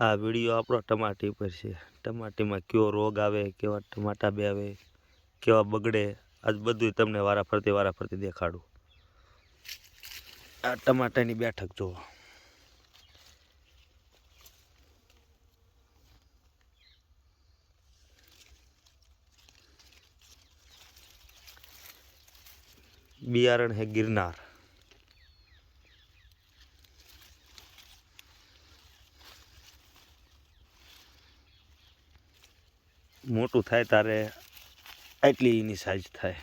આ વીડિયો આપણો ટમાટી પર છે. ટમાટીમાં કયો રોગ આવે, કેવા ટમાટા બે આવે, કેવા બગડે, આજ બધું તમને વારા ફરતી વારા ફરતી દેખાડું. આ ટમાટાની બેઠક જુઓ. બિયારણ હે ગિરનાર. મોટું થાય તારે આટલી એની સાઈઝ થાય.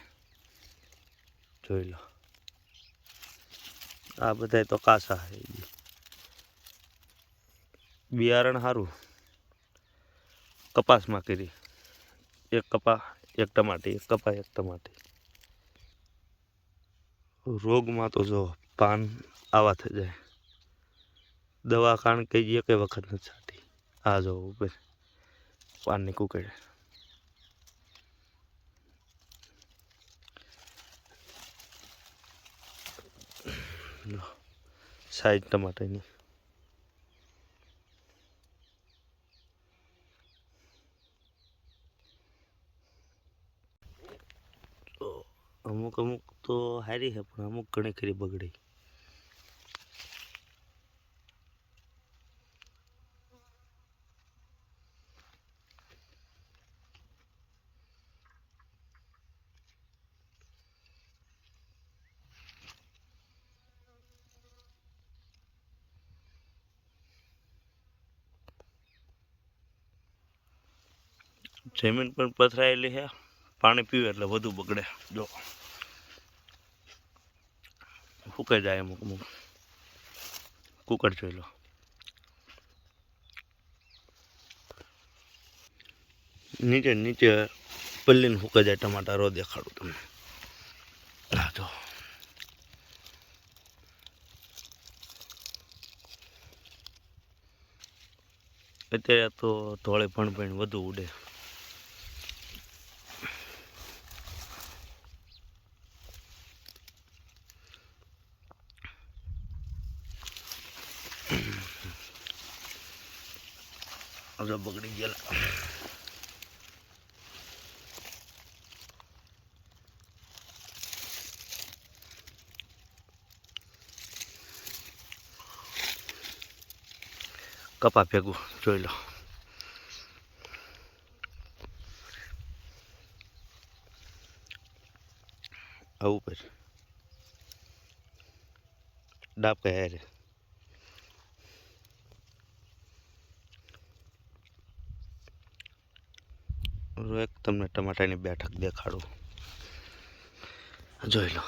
જોઈ લો. આ બધાય તો કાસા. બિયારણ સારું કપાસમાં કરી. એક કપા, એક ટમાટી, એક કપા, એક ટમાટી. રોગમાં તો જો પાન આવા થઈ જાય. દવા કારણ કે એક વખત નથી છાંટી આ જો ઉપર પાનની કુકડે. સાઈઝ ટમાટાની તો અમુક અમુક તો હારી છે પણ અમુક ઘણી ખરી બગડી. જમીન પણ પથરાયેલી છે. પાણી પીવે એટલે વધુ બગડે. જો. ફૂકાઈ જાય અમુક અમુક. કુકર જોઈ લો. નીચે નીચે પલ્લીને ફૂકાઈ જાય ટમાટા, રો દેખાડું તમને. હા જો. અત્યારે તો ધોળે ભણ ભણ વધુ ઉડે. હવે બગડી ગયેલા. કપા ભેગું જોઈ લો. આવું પર ડાબ કહે એક તમને ટમાટાની બેઠક દેખાડું. જોઈ લો.